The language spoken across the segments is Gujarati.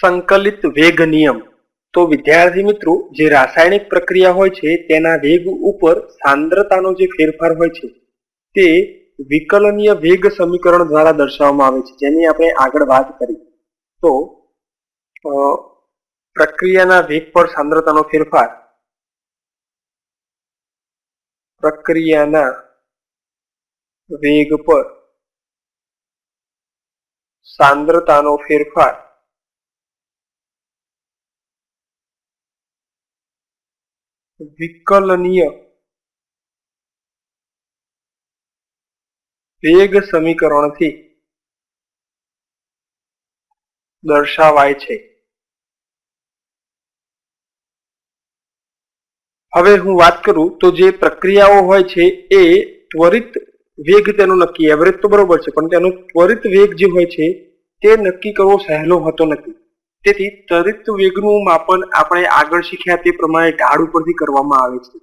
સંકલિત વેગ નિયમ. તો વિદ્યાર્થી મિત્રો, જે રાસાયણિક પ્રક્રિયા હોય છે, તેના વેગ ઉપર સાંદ્રતાનો જે ફેરફાર હોય છે, તે વિકલનીય વેગ સમીકરણ દ્વારા દર્શાવવામાં આવે છે. જેની આપણે આગળ વાત કરી. તો પ્રક્રિયાના વેગ પર સાંદ્રતાનો ફેરફાર. પ્રક્રિયાના વેગ પર સાંદ્રતાનો ફેરફાર. વિકલનીય વેગ સમીકરણથી દર્શાવાય છે. હવે હું વાત કરું તો જે પ્રક્રિયાઓ હોય છે એ ત્વરિત વેગ તેનો નક્કી, એવરેજ તો બરોબર છે, પણ તેનો ત્વરિત વેગ જે હોય છે તે નક્કી કરવો સહેલો હતો નથી. તેથી ત્વરિત વેગનું માપન આપણે આગળ શીખ્યા તે પ્રમાણે ઢાળ ઉપરથી કરવામાં આવે છે.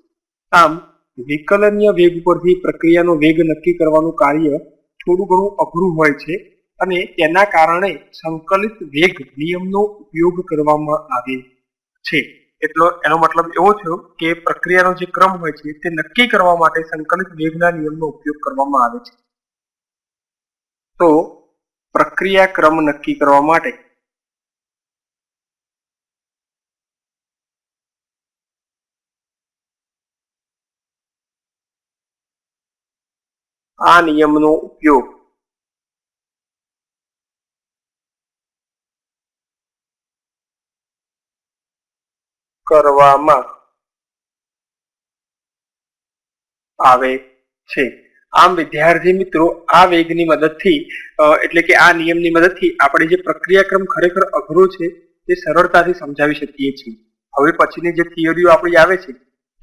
આમ, વિકલનીય વેગ ઉપરથી પ્રક્રિયાનો વેગ નક્કી કરવાનું કાર્ય થોડું ઘણું અઘરું હોય છે અને તેના કારણે સંકલિત વેગ નિયમનો ઉપયોગ કરવામાં આવે છે. એટલો, એનો મતલબ એવો થયો કે પ્રક્રિયાનો જે ક્રમ હોય છે તે નક્કી કરવા માટે સંકલિત વેગના નિયમનો ઉપયોગ કરવામાં આવે છે. તો પ્રક્રિયા ક્રમ નક્કી કરવા માટે આ નિયમનો ઉપયોગ કરવામાં આવે છે. આમ વિદ્યાર્થી મિત્રો, આ વેગની મદદથી એટલે કે આ નિયમની મદદથી આપણે જે પ્રક્રિયાક્રમ ખરેખર અઘરો છે, તે સરળતાથી સમજાવી શકીએ છીએ. હવે પછીની જે થિયરીઓ આપણી આવે છે,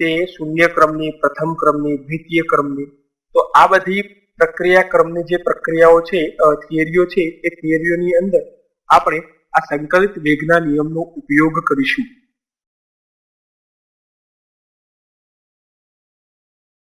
તે શૂન્ય ક્રમની, પ્રથમ ક્રમની, દ્વિતીય ક્રમની તો આ બધી પ્રક્રિયા ક્રમની જે પ્રક્રિયાઓ છે થિયરીઓ છે, એ થિયરીઓની અંદર આપણે આ સંકલિત વેગના નિયમનો ઉપયોગ કરીશું.